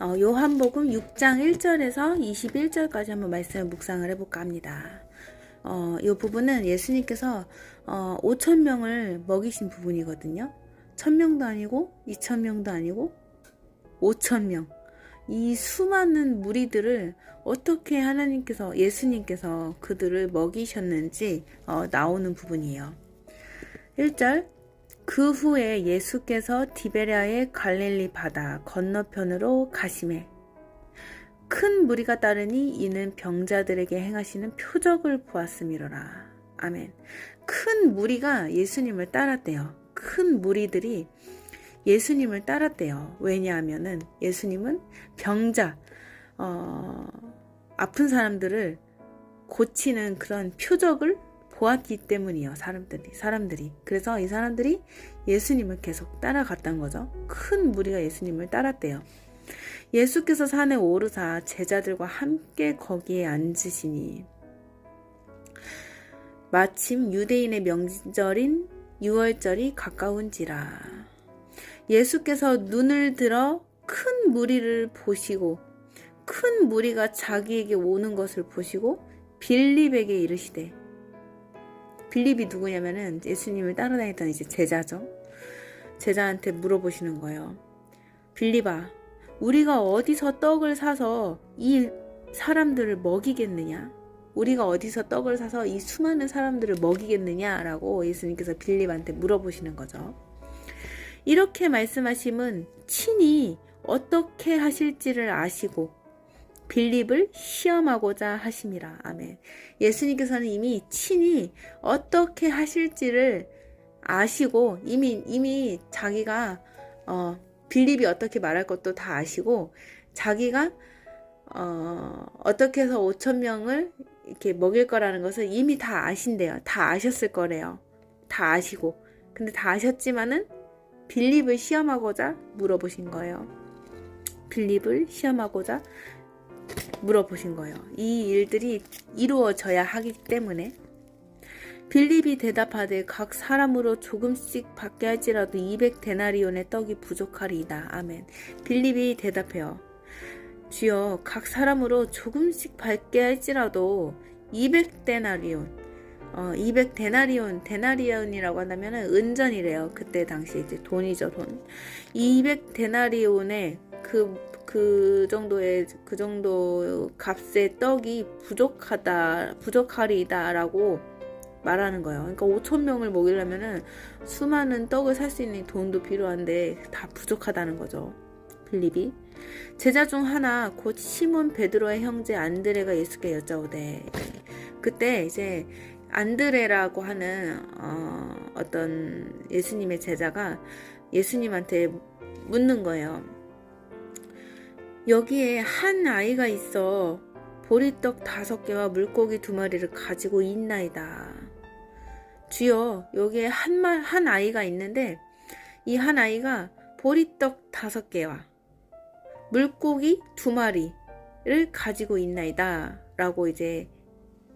어, 요한복음 6장 1절에서 21절까지 한번 말씀을 묵상을 해볼까 합니다. 어, 이 부분은 예수님께서 어, 5천 명을 먹이신 부분이거든요. 천 명도 아니고 2천 명도 아니고 5천 명. 이 수많은 무리들을 어떻게 하나님께서 예수님께서 그들을 먹이셨는지 어, 나오는 부분이에요. 1절 그 후에 예수께서 디베랴의 갈릴리 바다 건너편으로 가심해 큰 무리가 따르니 이는 병자들에게 행하시는 표적을 보았음이로라. 아멘. 큰 무리가 예수님을 따랐대요. 큰 무리들이 예수님을 따랐대요. 왜냐하면은 예수님은 병자, 어, 아픈 사람들을 고치는 그런 표적을 보았기 때문이요. 사람들이, 사람들이. 그래서 이 사람들이 예수님을 계속 따라갔던 거죠. 큰 무리가 예수님을 따랐대요. 예수께서 산에 오르사 제자들과 함께 거기에 앉으시니 마침 유대인의 명절인 유월절이 가까운지라 예수께서 눈을 들어 큰 무리를 보시고 큰 무리가 자기에게 오는 것을 보시고 빌립에게 이르시되 빌립이 누구냐면은 예수님을 따라다녔던 이제 제자죠. 제자한테 물어보시는 거예요. 빌립아, 우리가 어디서 떡을 사서 이 사람들을 먹이겠느냐? 우리가 어디서 떡을 사서 이 수많은 사람들을 먹이겠느냐라고 예수님께서 빌립한테 물어보시는 거죠. 이렇게 말씀하심은 친히 어떻게 하실지를 아시고 빌립을 시험하고자 하심이라. 아멘. 예수님께서는 이미 친히 어떻게 하실지를 아시고 이미 이미 자기가 어 빌립이 어떻게 말할 것도 다 아시고 자기가 어 어떻게 해서 5천 명을 이렇게 먹일 거라는 것을 이미 다 아신대요. 다 아셨을 거래요. 다 아시고. 근데 다 아셨지만은 빌립을 시험하고자 물어보신 거예요. 빌립을 시험하고자 물어보신 거예요. 이 일들이 이루어져야 하기 때문에 빌립이 대답하되 각 사람으로 조금씩 받게 할지라도 200 데나리온의 떡이 부족하리이다. 아멘. 빌립이 대답해요. 주여 각 사람으로 조금씩 받게 할지라도 200 데나리온 어, 200 데나리온, 데나리온이라고 한다면 은전이래요. 그때 당시 이제 돈이죠, 돈. 200 데나리온에 그, 그 정도의, 그 정도 값의 떡이 부족하다, 부족하리다라고 말하는 거예요. 그러니까 5천 명을 먹이려면은 수많은 떡을 살 수 있는 돈도 필요한데 다 부족하다는 거죠. 빌립이. 제자 중 하나 곧 시몬 베드로의 형제 안드레가 예수께 여짜오되 그때 이제 안드레라고 하는 어, 어떤 예수님의 제자가 예수님한테 묻는 거예요. 여기에 한 아이가 있어 보리떡 다섯 개와 물고기 두 마리를 가지고 있나이다. 주여, 여기에 한, 말, 한 아이가 있는데 이 한 아이가 보리떡 다섯 개와 물고기 두 마리를 가지고 있나이다. 라고 이제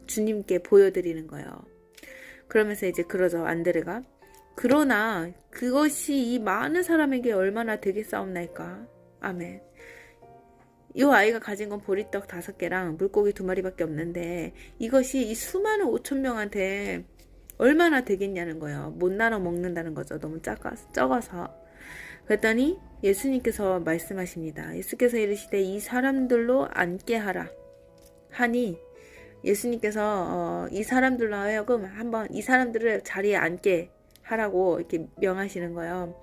주님께 보여드리는 거예요. 그러면서 이제 그러죠. 안드레가. 그러나 그것이 이 많은 사람에게 얼마나 되겠사옵나이까. 아멘. 이 아이가 가진 건 보리떡 다섯 개랑 물고기 두 마리밖에 없는데 이것이 이 수많은 오천 명한테 얼마나 되겠냐는 거예요. 못 나눠 먹는다는 거죠. 너무 작아, 적어서. 그랬더니 예수님께서 말씀하십니다. 예수께서 이르시되 이 사람들로 앉게 하라. 하니 예수님께서 어, 이 사람들로 하여금 한번 이 사람들을 자리에 앉게 하라고 이렇게 명하시는 거예요.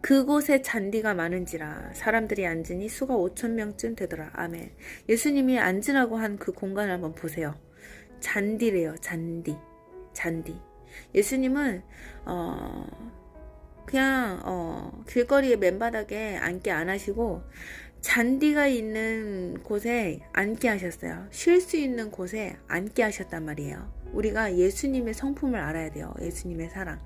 그곳에 잔디가 많은지라 사람들이 앉으니 수가 5천 명쯤 되더라. 아멘. 예수님이 앉으라고 한 그 공간을 한번 보세요. 잔디래요. 잔디. 잔디. 예수님은 어 그냥 어 길거리의 맨바닥에 앉게 안 하시고 잔디가 있는 곳에 앉게 하셨어요. 쉴 수 있는 곳에 앉게 하셨단 말이에요. 우리가 예수님의 성품을 알아야 돼요. 예수님의 사랑.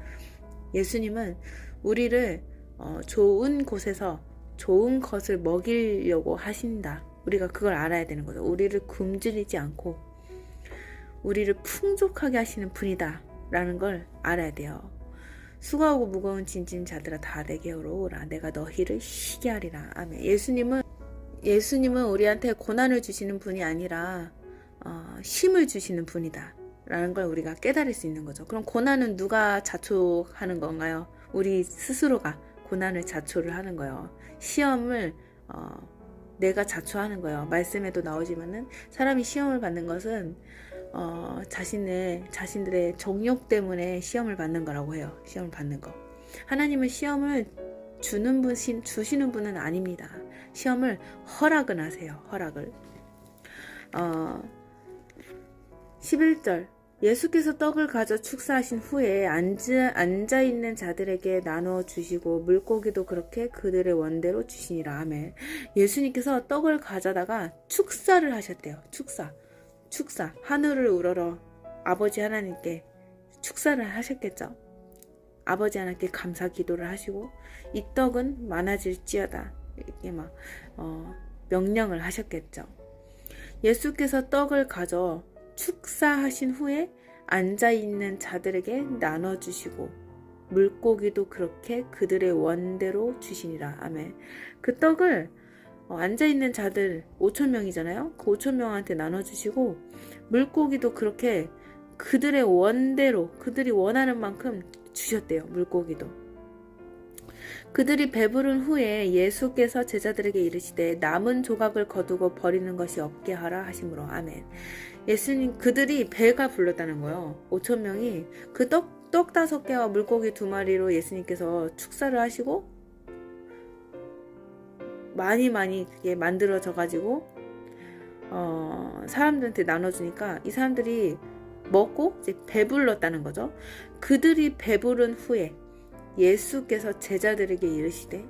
예수님은 우리를 어, 좋은 곳에서 좋은 것을 먹이려고 하신다. 우리가 그걸 알아야 되는 거죠. 우리를 굶주리지 않고 우리를 풍족하게 하시는 분이다. 라는 걸 알아야 돼요. 수고하고 무거운 짐진 자들아 다 내게로 오라 내가 너희를 쉬게 하리라 아멘 예수님은 예수님은 우리한테 고난을 주시는 분이 아니라 어, 힘을 주시는 분이다 라는 걸 우리가 깨달을 수 있는 거죠 그럼 고난은 누가 자초하는 건가요 우리 스스로가 고난을 자초를 하는 거예요 시험을 어, 내가 자초하는 거예요 말씀에도 나오지만은 사람이 시험을 받는 것은 어, 자신의 자신들의 정욕 때문에 시험을 받는 거라고 해요. 시험을 받는 거. 하나님은 시험을 주는 분 주시는 분은 아닙니다. 시험을 허락은 하세요. 허락을. 어, 11절 예수께서 떡을 가져 축사하신 후에 앉아, 앉아 있는 자들에게 나눠 주시고 물고기도 그렇게 그들의 원대로 주시니라 아멘. 예수님께서 떡을 가져다가 축사를 하셨대요. 축사. 축사, 하늘을 우러러 아버지 하나님께 축사를 하셨겠죠. 아버지 하나님께 감사 기도를 하시고 이 떡은 많아질지어다 이렇게 막 어, 명령을 하셨겠죠. 예수께서 떡을 가져 축사하신 후에 앉아 있는 자들에게 나눠 주시고 물고기도 그렇게 그들의 원대로 주시니라. 아멘. 그 떡을 어, 앉아 있는 자들 5천 명이잖아요. 그 5천 명한테 나눠 주시고 물고기도 그렇게 그들의 원대로 그들이 원하는 만큼 주셨대요. 물고기도. 그들이 배부른 후에 예수께서 제자들에게 이르시되 남은 조각을 거두고 버리는 것이 없게 하라 하심으로 아멘. 예수님 그들이 배가 불렀다는 거예요. 5천 명이 그떡 떡 다섯 개와 물고기 두 마리로 예수님께서 축사를 하시고 많이 많이 그게 만들어져 가지고 어, 사람들한테 나눠주니까 이 사람들이 먹고 이제 배불렀다는 거죠. 그들이 배부른 후에 예수께서 제자들에게 이르시되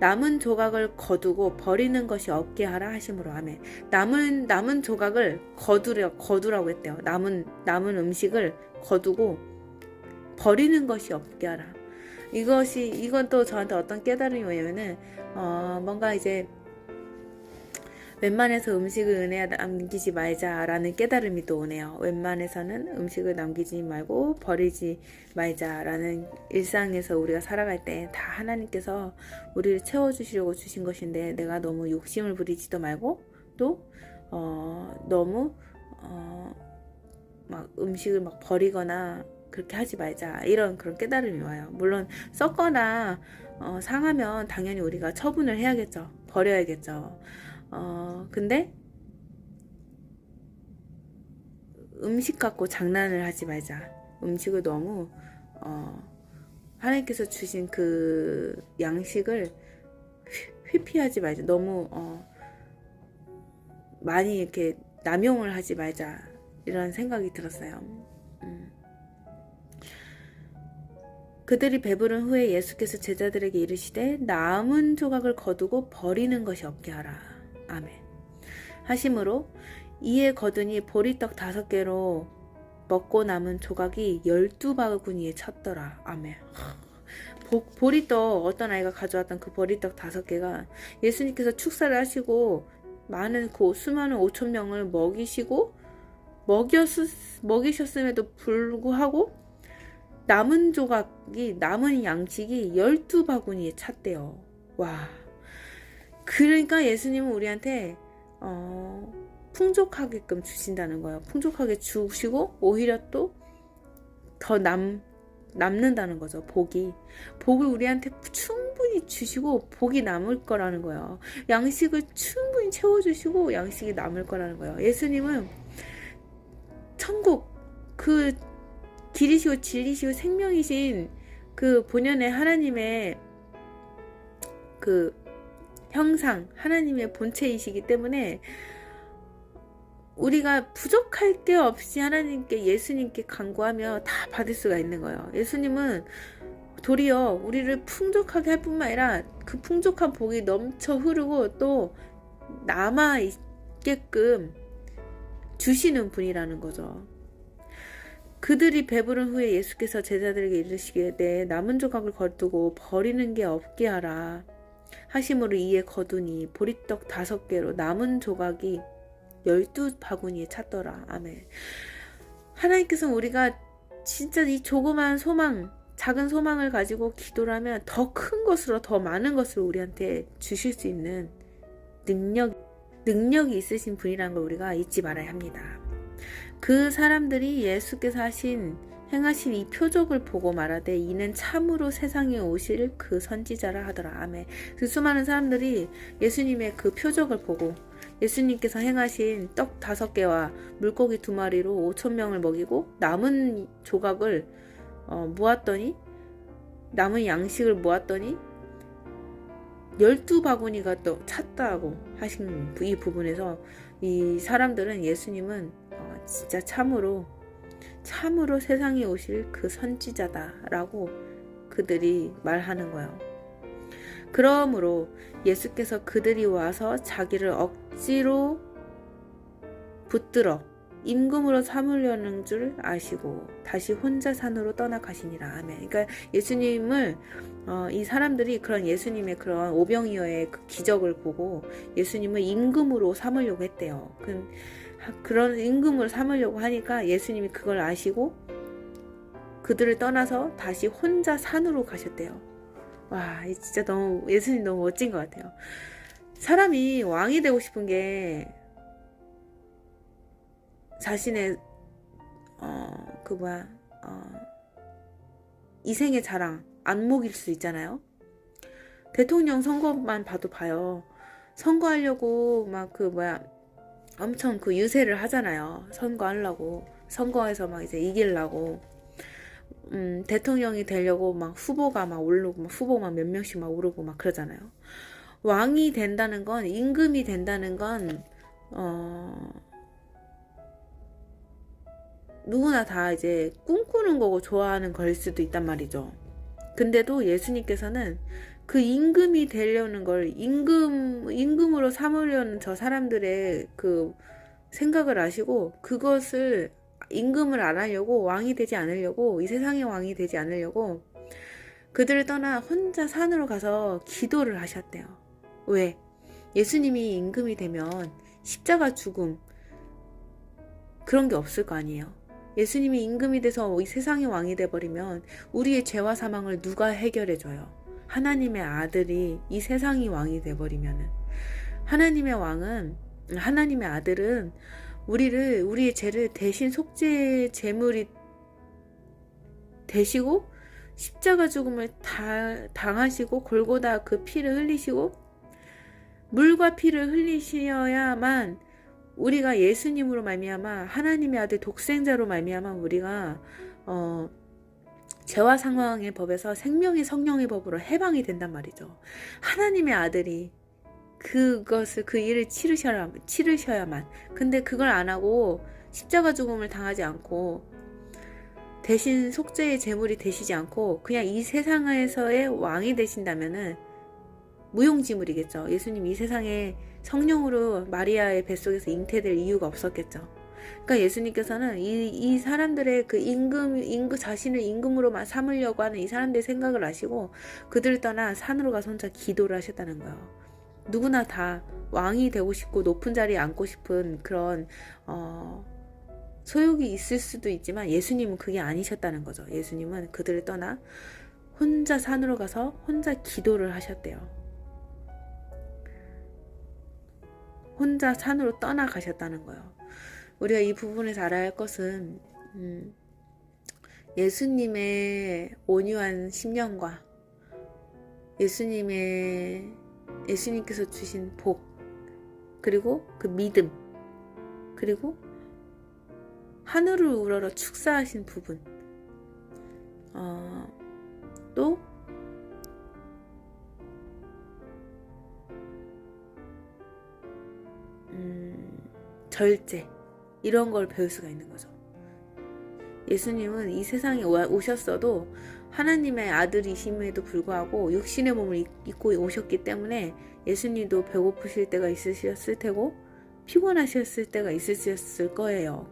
남은 조각을 거두고 버리는 것이 없게 하라 하심으로 하매 남은 남은 조각을 거두려 거두라고 했대요. 남은 남은 음식을 거두고 버리는 것이 없게 하라. 이것이 이건 또 저한테 어떤 깨달음이 뭐냐면은 어, 뭔가 이제 웬만해서 음식을 은혜에 남기지 말자라는 깨달음이 또 오네요. 웬만해서는 음식을 남기지 말고 버리지 말자라는 일상에서 우리가 살아갈 때 다 하나님께서 우리를 채워주시려고 주신 것인데 내가 너무 욕심을 부리지도 말고 또 어, 너무 어, 막 음식을 막 버리거나 그렇게 하지 말자 이런 그런 깨달음이 와요. 물론 썩거나 어, 상하면 당연히 우리가 처분을 해야겠죠. 버려야겠죠. 어, 근데 음식 갖고 장난을 하지 말자. 음식을 너무 어, 하나님께서 주신 그 양식을 회피하지 말자. 너무 어, 많이 이렇게 남용을 하지 말자. 이런 생각이 들었어요. 음. 그들이 배부른 후에 예수께서 제자들에게 이르시되 남은 조각을 거두고 버리는 것이 없게 하라. 아멘. 하심으로 이에 거두니 보리떡 다섯 개로 먹고 남은 조각이 열두 바구니에 찼더라. 아멘. 보, 보리떡 어떤 아이가 가져왔던 그 보리떡 다섯 개가 예수님께서 축사를 하시고 많은 그 수많은 오천 명을 먹이시고 먹였 먹이셨음에도 불구하고 남은 조각이 남은 양식이 12바구니에 찼대요. 와. 그러니까 예수님은 우리한테 어, 풍족하게끔 주신다는 거예요. 풍족하게 주시고 오히려 또 더 남 남는다는 거죠. 복이 복을 우리한테 충분히 주시고 복이 남을 거라는 거예요. 양식을 충분히 채워 주시고 양식이 남을 거라는 거예요. 예수님은 천국 그 길이시고 진리시고 생명이신 그 본연의 하나님의 그 형상, 하나님의 본체이시기 때문에 우리가 부족할 게 없이 하나님께 예수님께 간구하며 다 받을 수가 있는 거예요. 예수님은 도리어 우리를 풍족하게 할 뿐만 아니라 그 풍족한 복이 넘쳐 흐르고 또 남아 있게끔 주시는 분이라는 거죠. 그들이 배부른 후에 예수께서 제자들에게 이르시기에 내 남은 조각을 거두고 버리는 게 없게 하라. 하심으로 이에 거두니 보리떡 다섯 개로 남은 조각이 열두 바구니에 찼더라. 아멘. 하나님께서 우리가 진짜 이 조그만 소망, 작은 소망을 가지고 기도를 하면 더 큰 것으로 더 많은 것을 우리한테 주실 수 있는 능력, 능력이 있으신 분이라는 걸 우리가 잊지 말아야 합니다. 그 사람들이 예수께서 하신 행하신 이 표적을 보고 말하되 이는 참으로 세상에 오실 그 선지자라 하더라. 아멘. 그 수많은 사람들이 예수님의 그 표적을 보고 예수님께서 행하신 떡 다섯 개와 물고기 두 마리로 오천 명을 먹이고 남은 조각을 어, 모았더니 남은 양식을 모았더니 열두 바구니가 또 찼다고 하신 이 부분에서 이 사람들은 예수님은 어, 진짜 참으로 참으로 세상에 오실 그 선지자다라고 그들이 말하는 거예요. 그러므로 예수께서 그들이 와서 자기를 억지로 붙들어 임금으로 삼으려는 줄 아시고 다시 혼자 산으로 떠나가시니라. 아멘. 그러니까 예수님을 어, 이 사람들이 그런 예수님의 그런 오병이어의 그 기적을 보고 예수님을 임금으로 삼으려고 했대요. 그, 그런 임금으로 삼으려고 하니까 예수님이 그걸 아시고 그들을 떠나서 다시 혼자 산으로 가셨대요. 와, 진짜 너무 예수님 너무 멋진 것 같아요. 사람이 왕이 되고 싶은 게 자신의 어 그 뭐야 어 이생의 자랑 안목일 수 있잖아요. 대통령 선거만 봐도 봐요. 선거하려고 막 그 뭐야 엄청 그 유세를 하잖아요. 선거하려고 선거에서 막 이제 이기려고 음, 대통령이 되려고 막 후보가 막 오르고 막 후보만 몇 명씩 막 오르고 막 그러잖아요. 왕이 된다는 건 임금이 된다는 건 어, 누구나 다 이제 꿈꾸는 거고 좋아하는 걸 수도 있단 말이죠. 근데도 예수님께서는 그 임금이 되려는 걸 임금 임금으로 삼으려는 저 사람들의 그 생각을 아시고 그것을 임금을 안 하려고 왕이 되지 않으려고 이 세상의 왕이 되지 않으려고 그들을 떠나 혼자 산으로 가서 기도를 하셨대요. 왜? 예수님이 임금이 되면 십자가 죽음 그런 게 없을 거 아니에요. 예수님이 임금이 돼서 이 세상의 왕이 돼 버리면 우리의 죄와 사망을 누가 해결해 줘요? 하나님의 아들이 이 세상의 왕이 돼버리면은. 하나님의 왕은 하나님의 아들은 우리를 우리의 죄를 대신 속죄 제물이 되시고 십자가 죽음을 다, 당하시고 골고다 그 피를 흘리시고 물과 피를 흘리셔야만 우리가 예수님으로 말미암아 하나님의 아들 독생자로 말미암아 우리가 어 죄와 상황의 법에서 생명의 성령의 법으로 해방이 된단 말이죠. 하나님의 아들이 그것을 그 일을 치르셔야 치르셔야만. 근데 그걸 안 하고 십자가 죽음을 당하지 않고 대신 속죄의 제물이 되시지 않고 그냥 이 세상에서의 왕이 되신다면은 무용지물이겠죠. 예수님 이 세상에 성령으로 마리아의 뱃속에서 잉태될 이유가 없었겠죠. 그러니까 예수님께서는 이, 이 사람들의 그 임금, 임금, 자신을 임금으로만 삼으려고 하는 이 사람들의 생각을 아시고 그들을 떠나 산으로 가서 혼자 기도를 하셨다는 거예요. 누구나 다 왕이 되고 싶고 높은 자리에 앉고 싶은 그런, 어, 소욕이 있을 수도 있지만 예수님은 그게 아니셨다는 거죠. 예수님은 그들을 떠나 혼자 산으로 가서 혼자 기도를 하셨대요. 혼자 산으로 떠나가셨다는 거예요. 우리가 이 부분에서 알아야 할 것은 음, 예수님의 온유한 심령과 예수님의 예수님께서 주신 복 그리고 그 믿음 그리고 하늘을 우러러 축사하신 부분 어, 또 절제 이런 걸 배울 수가 있는 거죠. 예수님은 이 세상에 오셨어도 하나님의 아들이심에도 불구하고 육신의 몸을 입고 오셨기 때문에 예수님도 배고프실 때가 있으셨을 테고 피곤하셨을 때가 있으셨을 거예요.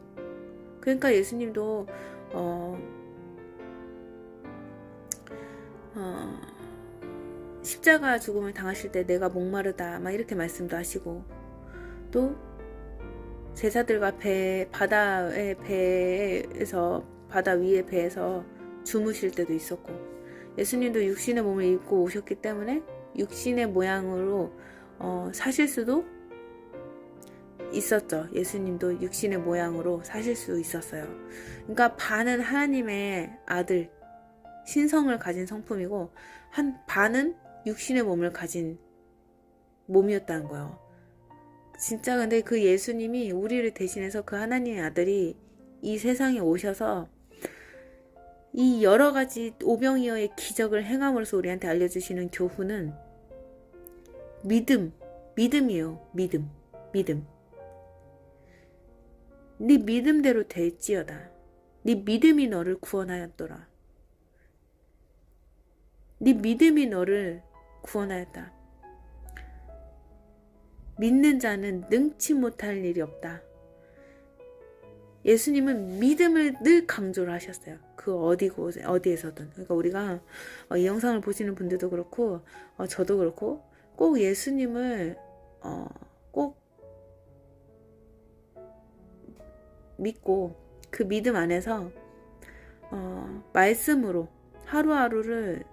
그러니까 예수님도 어, 어, 십자가 죽음을 당하실 때 내가 목마르다 막 이렇게 말씀도 하시고 또 제사들과 배 바다의 배에서 바다 위의 배에서 주무실 때도 있었고 예수님도 육신의 몸을 입고 오셨기 때문에 육신의 모양으로 어, 사실 수도 있었죠. 예수님도 육신의 모양으로 사실 수 있었어요. 그러니까 반은 하나님의 아들 신성을 가진 성품이고 한 반은 육신의 몸을 가진 몸이었다는 거예요. 진짜 근데 그 예수님이 우리를 대신해서 그 하나님의 아들이 이 세상에 오셔서 이 여러 가지 오병이어의 기적을 행함으로써 우리한테 알려주시는 교훈은 믿음, 믿음이에요. 믿음, 믿음. 네 믿음대로 될지어다. 네 믿음이 너를 구원하였더라. 네 믿음이 너를 구원하였다. 믿는 자는 능치 못할 일이 없다. 예수님은 믿음을 늘 강조를 하셨어요. 그 어디고 어디에서든. 그러니까 우리가 어, 이 영상을 보시는 분들도 그렇고 어, 저도 그렇고 꼭 예수님을 어, 꼭 믿고 그 믿음 안에서 어, 말씀으로 하루하루를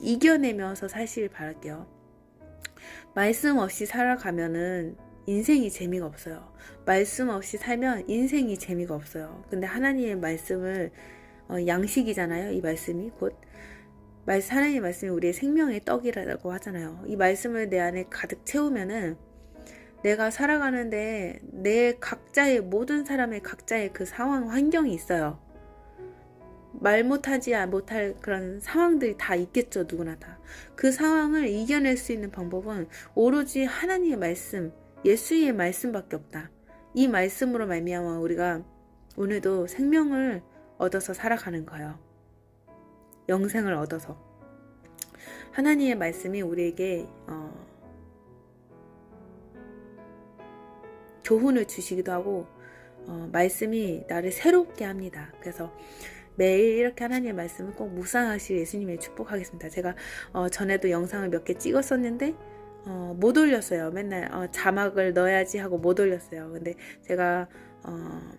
이겨내면서 사실 바랄게요. 말씀 없이 살아가면은 인생이 재미가 없어요. 말씀 없이 살면 인생이 재미가 없어요. 근데 하나님의 말씀을 어, 양식이잖아요. 이 말씀이 곧 하나님의 말씀이 우리의 생명의 떡이라고 하잖아요. 이 말씀을 내 안에 가득 채우면은 내가 살아가는데 내 각자의 모든 사람의 각자의 그 상황 환경이 있어요. 말 못하지 못할 그런 상황들이 다 있겠죠 누구나 다. 그 상황을 이겨낼 수 있는 방법은 오로지 하나님의 말씀, 예수의 말씀밖에 없다. 이 말씀으로 말미암아 우리가 오늘도 생명을 얻어서 살아가는 거예요. 영생을 얻어서 하나님의 말씀이 우리에게 어, 교훈을 주시기도 하고 어, 말씀이 나를 새롭게 합니다. 그래서 매일 이렇게 하나님의 말씀을 꼭 묵상하실 예수님을 축복하겠습니다. 제가 어, 전에도 영상을 몇 개 찍었었는데 어, 못 올렸어요. 맨날 어, 자막을 넣어야지 하고 못 올렸어요. 근데 제가 어,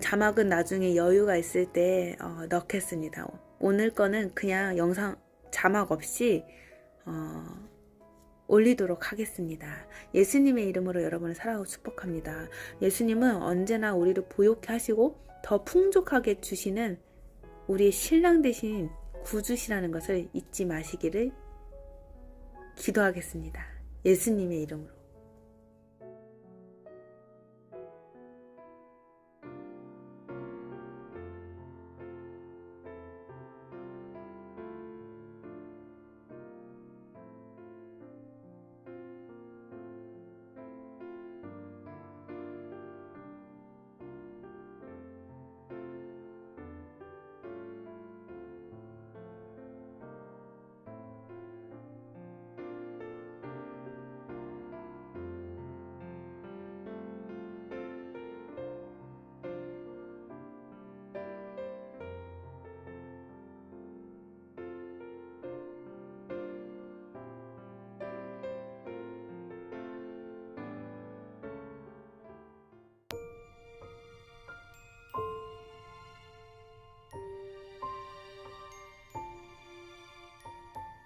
자막은 나중에 여유가 있을 때 어, 넣겠습니다. 오늘 거는 그냥 영상 자막 없이 어, 올리도록 하겠습니다. 예수님의 이름으로 여러분을 사랑하고 축복합니다. 예수님은 언제나 우리를 보욕해 하시고 더 풍족하게 주시는 우리의 신랑 대신 구주시라는 것을 잊지 마시기를 기도하겠습니다. 예수님의 이름으로.